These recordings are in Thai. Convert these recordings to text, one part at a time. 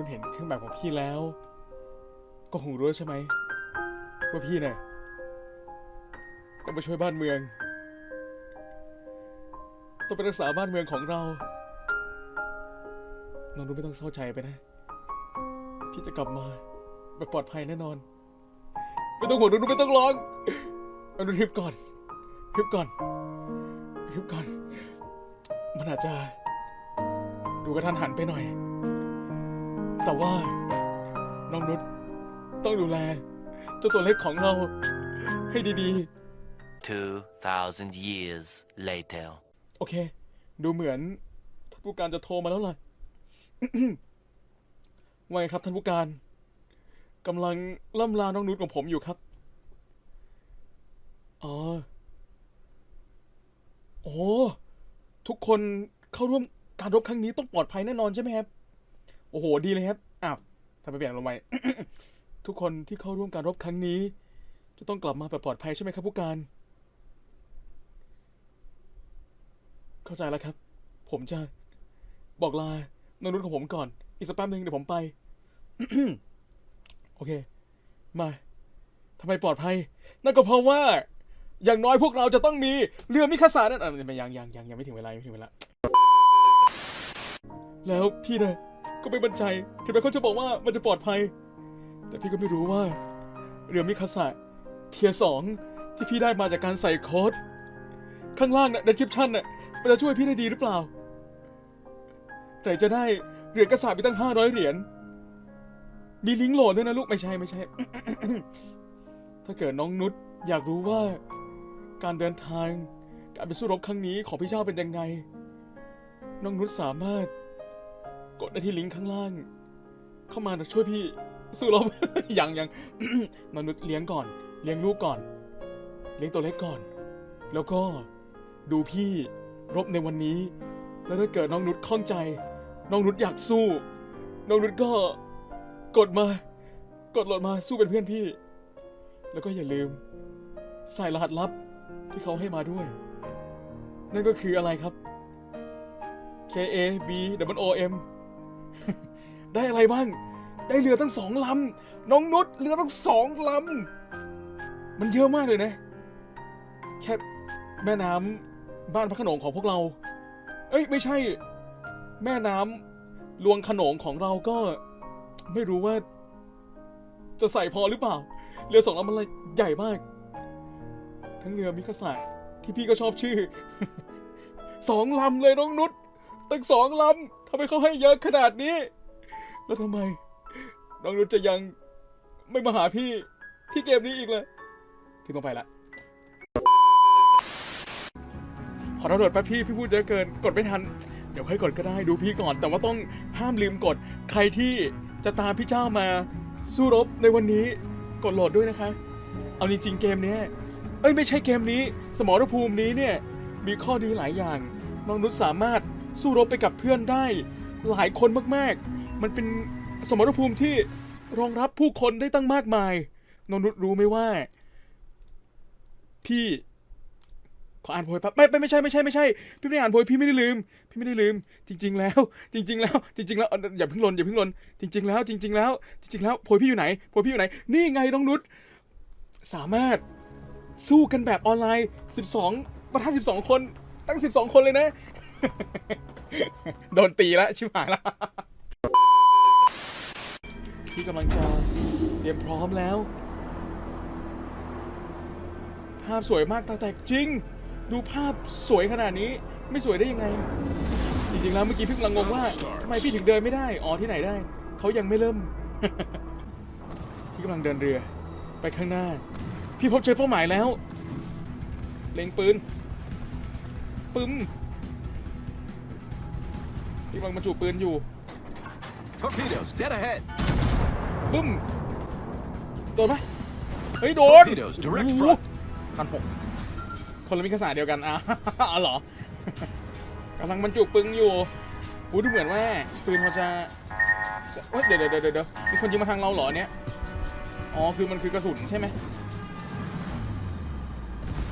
นุ่นเห็นเครื่องแบบของพี่แล้ว ก็คงรู้ใช่ไหมว่าพี่เนี่ยต้องไปช่วยบ้านเมือง ต้องไปรักษาบ้านเมืองของเราน้องนุ่นไม่ต้องเศร้าใจไปนะ พี่จะกลับมาแบบปลอดภัยแน่นอน ไม่ต้องห่วงนุ่นไม่ต้องร้องน้องนุ่นฮิบก่อนฮิบก่อนฮิบก่อน มันอาจจะดูกระทันหันไปหน่อย แต่ว่า น้องนุชต้องดูแล เจ้าตัวเล็กของเราให้ดี2,000 years later. ๆ โอเค ดูเหมือน ท่านผู้การจะโทรมาแล้วล่ะ ว่าไงครับท่านผู้การกำลังล่ำลาน้องนุชของผมอยู่ครับ อ๋อ โอ้ ทุกคนเข้าร่วมการรบครั้งนี้ต้องปลอดภัยแน่นอนใช่ไหมครับ โอ้โห ดีเลยครับ อ้าวทำไมเปลี่ยนลงไปทุกคนที่เข้าร่วมการรบครั้งนี้ จะต้องกลับมาแบบปลอดภัยใช่ไหมครับผู้การ เข้าใจแล้วครับ ผมจะ บอกลาน้องนุชของผมก่อน อีกสักแป๊บหนึ่งเดี๋ยวผมไป โอเค มาทำไมปลอดภัย นั่นก็เพราะว่า อย่างน้อยพวกเราจะต้องมีเรือมิคาสานั่นอะยังยังยังยังไม่ถึงเวลายังไม่ถึงเวลา แล้วพี่เนี่ย ก็ไม่บันใจถึงแม้เขาจะบอกว่ามันจะปลอดภัย แต่พี่ก็ไม่รู้ว่าเรือมิคาสะเทียสองที่พี่ได้มาจากการใส่โค้ดข้างล่างน่ะ description น่ะมันจะช่วยพี่ได้ดีหรือเปล่าไหนจะได้เหรียญกระสาบไปตั้งห้าร้อยเหรียญมีลิงก์โหลดด้วยนะลูกไม่ใช่ไม่ใช่ ถ้าเกิดน้องนุชอยากรู้ว่า การเดินทางการไปสู้รบครั้งนี้ของพี่เจ้าเป็นยังไง น้องนุชสามารถ กดได้ที่ลิงก์ข้างล่าง เข้ามาช่วยพี่สู้รบ ยังยังน้องนุชเลี้ยงก่อน เลี้ยงลูกก่อน เลี้ยงตัวเล็กก่อน แล้วก็ดูพี่รบในวันนี้ แล้วถ้าเกิดน้องนุชข้องใจ น้องนุชอยากสู้ น้องนุชก็กดมา กดโหลดมาสู้เป็นเพื่อนพี่ แล้วก็อย่าลืม ใส่รหัสลับที่เขาให้มาด้วย นั่นก็คืออะไรครับ K A B W O M ได้อะไรบ้าง ได้เรือตั้งสองลำ น้องนุชเรือตั้งสองลำ มันเยอะมากเลยนะ แค่แม่น้ำบ้านพระขนงของพวกเรา เอ้ยไม่ใช่ แม่น้ำลวงขนงของเราก็ ไม่รู้ว่า จะใส่พอหรือเปล่า เรือสองลำมันอะไรใหญ่มาก ทั้งเรือมิคาสะที่พี่ก็ชอบชื่อ สองลำเลยน้องนุชตั้งสองลำ ทำไมเขาให้เยอะขนาดนี้ แล้วทำไม น้องนุชจะยังไม่มาหาพี่ที่เกมนี้อีกเลยพี่ต้องไปละ ขอโทษแป๊บพี่ พี่พูดเยอะเกิน กดไม่ทัน เดี๋ยวค่อยกดก็ได้ดูพี่ก่อน แต่ว่าต้องห้ามลืมกด ใครที่จะตามพี่เจ้ามาสู้รบในวันนี้ กดโหลดด้วยนะคะ เอาจริงๆเกมนี้เอ้ยไม่ใช่เกมนี้ สมรภูมินี้เนี่ยมีข้อดีหลายอย่าง น้องนุชสามารถสู้รบไปกับเพื่อนได้ หลายคนมากๆ มันเป็นสมรภูมิที่รองรับผู้คนได้ตั้งมากมายนนุชรู้ไหมว่า พี่ ขออ่านโพยป๊บไม่ไม่ไม่ใช่ไม่ใช่ไม่ใช่ พี่ไม่ได้อ่านโพยพี่ไม่ได้ลืม พี่ไม่ได้ลืม จริง ๆ แล้ว จริง ๆ แล้ว จริง ๆ แล้วอย่าเพิ่งลนอย่าเพิ่งลนจริง ๆ แล้ว จริง ๆ แล้ว จริง ๆ แล้วโพยพี่อยู่ไหนโพยพี่อยู่ไหน นี่ไงน้องนุชสามารถสู้กันแบบออนไลน์ 12ประธาน12 คนตั้ง 12 คนเลยนะ โดนตีแล้วชิบหายแล้วพี่กำลังจะเตรียมพร้อมแล้ว ภาพสวยมากตาแตกจริง ดูภาพสวยขนาดนี้ไม่สวยได้ยังไง จริงๆแล้วเมื่อกี้พี่กำลังงงว่าทำไมพี่ถึงเดินไม่ได้ อ๋อที่ไหนได้ เขายังไม่เริ่ม พี่กำลังเดินเรือ ไปข้างหน้า พี่พบเจอเป้าหมายแล้ว เล็งปืน ปึ้ม พี่กำลังบรรจุปืนอยู่ Torpedoes, dead ahead. ปึ้มโดนไหมเฮ้ยโดน Torpedoes, direct โอ้โห front. พันหกคนละมิตรศาสตร์เดียวกันอะ อ๋อเหรอกำลังบรรจุปืนอยู่อู้ดูเหมือนว่าปืนเขาจะจะเอ้ยเดี๋ยวเดี๋ยวเดี๋ยวเดี๋ยวมีคนยิงมาทางเราเหรอเนี่ยอ๋อคือมันคือกระสุนใช่ไหม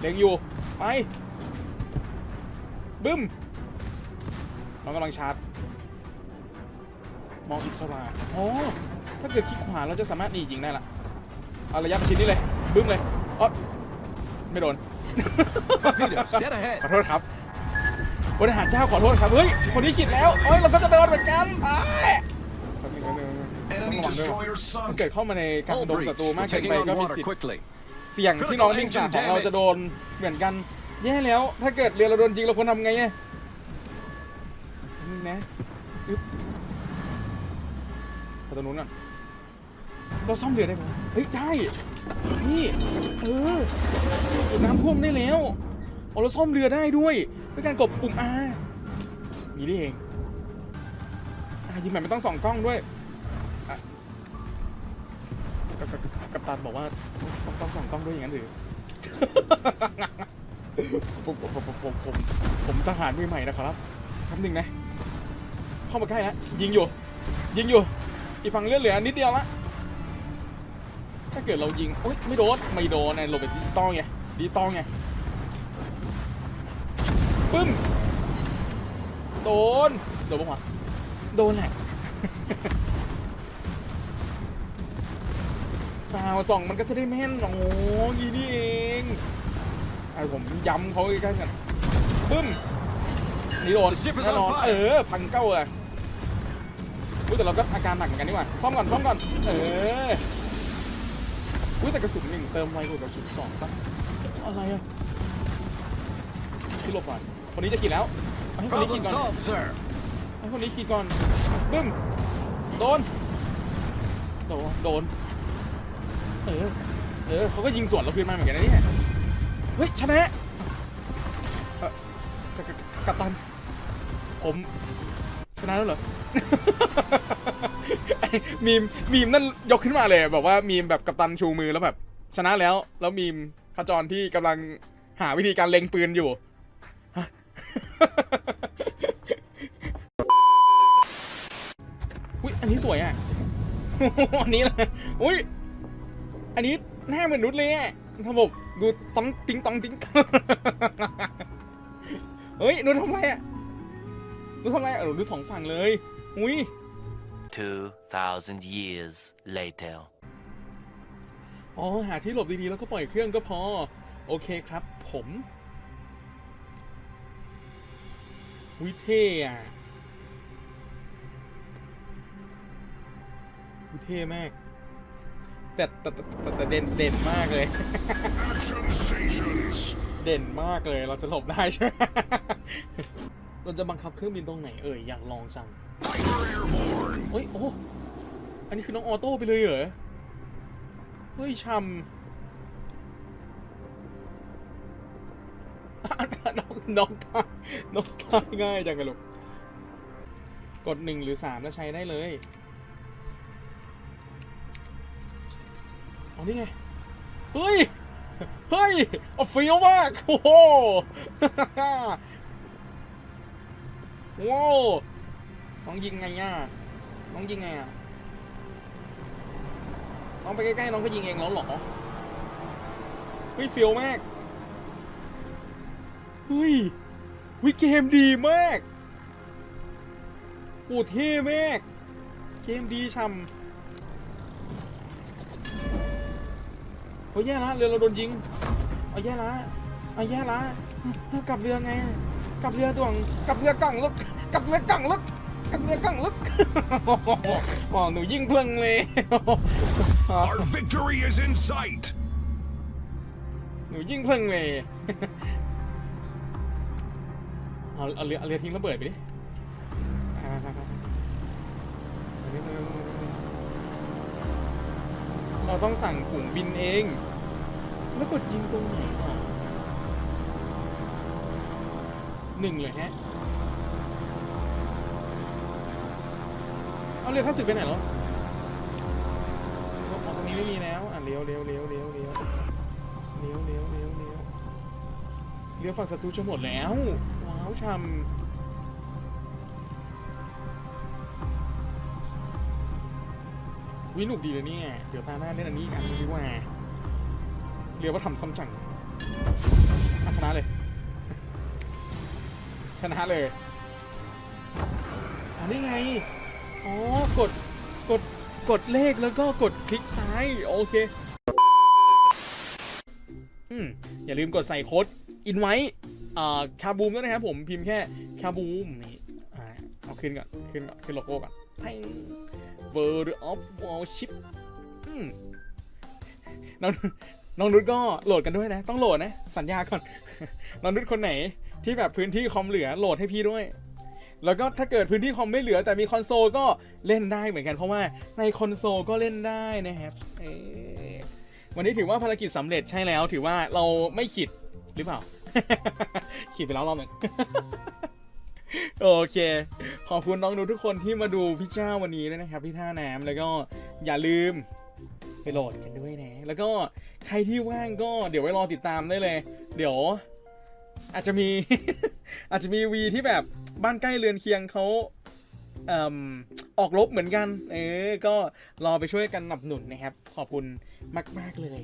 เล็งอยู่ไปบึ้ม เรากำลังชาร์จ มองอิสระอ๋อถ้าเกิดคลิกขวาเราจะสามารถหนียิงได้ละเอาระยะประชิดนี้เลย บึ้มเลยอ๋อไม่โดน Torpedoes, dead ahead. ขอโทษครับบริหารเจ้าขอโทษครับ เฮ้ย คนนี้ขิดแล้วเอ้ยเราก็จะโดนเหมือนกันอ้ายแป๊บนึงแป๊บนึงแป๊บนึงต้องระวังด้วยว่ะถ้าเกิดเข้ามาในกลาง Hull ดง breach. ศัตรู We're มากเกิน taking ไป on ก็มี water สิทธิ์ quickly. เสี่ยงที่น้องลิงจากของเราจะโดนเหมือนกัน แย่แล้ว ถ้าเกิดเรือเราโดนยิงเราควรทำไงอะ นี่นะอึ๊บไปตรงนู้นก่อนเราซ่อมเรือได้ไหมเฮ้ยได้ นี่เออเดี๋ยวน้ำท่วมได้แล้วเอาเราซ่อมเรือได้ด้วยด้วยการกดปุ่ม R นี่นี่เองอะยิงแบบไม่ต้องส่องกล้องด้วยกับตันบอกว่าต้องต้องส่องกล้องด้วยอย่างนั้นหรือผมผมผมผมผมผมทหารมือใหม่นะครับคำหนึ่งนะ เข้ามาใกล้แล้วยิงอยู่ ยิงอยู่ อีกฝั่งเลือดเหลือนิดเดียวละถ้าเกิดเรายิงโอ๊ยไม่โดนไม่โดนไอ้โรเบิร์ตดิจิตอลไงดิจิตอลไงปึ้มโดนโดนปะวะโดนแหละเปล่าส่องมันก็จะได้แม่นโอ้ยนี่เองไอ้ผมย้ำเขาใกล้ๆกันปึ้มนี่โดน The ship is แน่นอน on fire เออพังเก้าเลย อุ้ยแต่เราก็อาการหนักเหมือนกันนี่หว่าซ่อมก่อนซ่อมก่อน เอออุ้ยแต่กระสุนหนึ่งเติมไวกว่ากระสุนสองปะอะไรอะที่หลบก่อนคนนี้จะขี่แล้วเอาให้คนนี้ Problem ขี่ก่อน solved, sir. ให้คนนี้ขี่ก่อนบึ้มโดน โดน โดน เออ เออเขาก็ยิงสวนเราคืนมาเหมือนกันนะเนี่ย เฮ้ยชนะเอ่อกับกับกัปตัน ผม ชนะแล้วเหรอ มีมมีมนั่นยกขึ้นมาเลยแบบว่ามีมแบบกัปตันชูมือแล้วแบบ ชนะแล้ว แล้วมีมขจรที่กำลังหาวิธีการเล็งปืนอยู่ฮะ อุ้ยอันนี้สวยอะ อันนี้นะอุ้ย อันนี้หน้าเหมือนนุชเลยอะระบบดูต้องติ้งต้องติ้ง เฮ้ยนุชทำไรอะ นุชทำไรอะเออนุชสองฝั่งเลย อุ้ย 2,000 years later. อ๋อหาที่หลบดีๆ แล้วก็ปล่อยเครื่องก็พอ โอเคครับผมวิเท่อะวิเท่มาก แต่แต่แต่แต่แต่เด่นเด่นมากเลย เด่นมากเลยเราจะหลบได้ใช่ไหม เราจะบังคับเครื่องบินตรงไหนเอ่ยอยากลองจังเฮ้ยโอ้อันนี้คือน้องออโต้ไปเลยเหรอเฮ้ยชำน้องน้องตายน้องตายง่ายจังกันลูกกดหนึ่งหรือสามแล้วใช้ได้เลยเอานี่ไง เฮ้ย เฮ้ยเอาเฟี้ยวมาก โอ้โห ว้น้องยิงไงอะน้องยิงไงอะน้องไปใกล้ๆน้องก็ยิงเองแล้วหรอเฮ้ยเฟียวมากเฮ้ยวิเกมดีมากโอ้เท่มากเกมดีช่ำโอ้ยแย่ละเรือเราโดนยิงเอาแย่ละเอาแย่ละกลับเรือไง กลับเรือด่วงกลับเรือกล่องลึก กลับเรือกล่องลึกกลับเรือกล่องลึกอ๋อหนูยิงเพื่องเลย Our victory is in sight! หนูยิ่งเพิ่งเลยเอาเอาเรือเอาเรือทิ้งระเบิดไปดิอ่าเราต้องสั่งฝูงบินเอง แล้วกดยิงตรงไหนอะหนึ่งเลยฮะ เอาเรือข้าศึกไปไหนแล้วอ๋อตรงนี้ไม่มีแล้ว อะเลี้ยวเลี้ยวเลี้ยวเลี้ยวเลี้ยวเลี้ยวเลี้ยวเลี้ยวเลี้ยวเลี้ยวฝั่งศัตรูจะหมดแล้ว ว้าวชำวิหนุกดีเลยเนี่ย เดี๋ยวตาหน้าเล่นอันนี้อีกอันนึงดีกว่าเรียกว่าทำซ้ำจังชนะเลย ชนะเลย อันนี้ไง อ๋อกดกดกดเลขแล้วก็กดคลิกซ้ายโอเคอืมอย่าลืมกดใส่โค้ดอินไว้อ่าคาบูมด้วยนะครับผมพิมพ์แค่คาบูมนี่อ่าเอาขึ้นก่อนขึ้นก่อนขึ้นโลโก้ก่อนไทย World of Warship อืมน้องน้องนุชก็โหลดกันด้วยนะ ต้องโหลดนะ สัญญาก่อน น้องนุชคนไหนที่แบบพื้นที่คอมเหลือโหลดให้พี่ด้วย แล้วก็ถ้าเกิดพื้นที่คอมไม่เหลือแต่มีคอนโซลก็เล่นได้เหมือนกันเพราะว่าในคอนโซลก็เล่นได้นะครับวันนี้ถือว่าภารกิจสำเร็จใช่แล้ว ถือว่าเราไม่ขิดหรือเปล่าขิดไปแล้วรอบหนึ่งโอเค ขอบคุณน้องดูทุกคนที่มาดูพี่เจ้าวันนี้ด้วยนะครับที่ท่าน้ำแล้วก็อย่าลืมไปโหลดกันด้วยนะ แล้วก็ใครที่ว่างก็เดี๋ยวไว้รอติดตามได้เลย เดี๋ยว อาจจะมี อาจจะมีวีที่แบบบ้านใกล้เรือนเคียงเขาเอออกลบเหมือนกัน เออ ก็รอไปช่วยกันหนับหนุนนะครับ ขอบคุณมาก ๆ เลย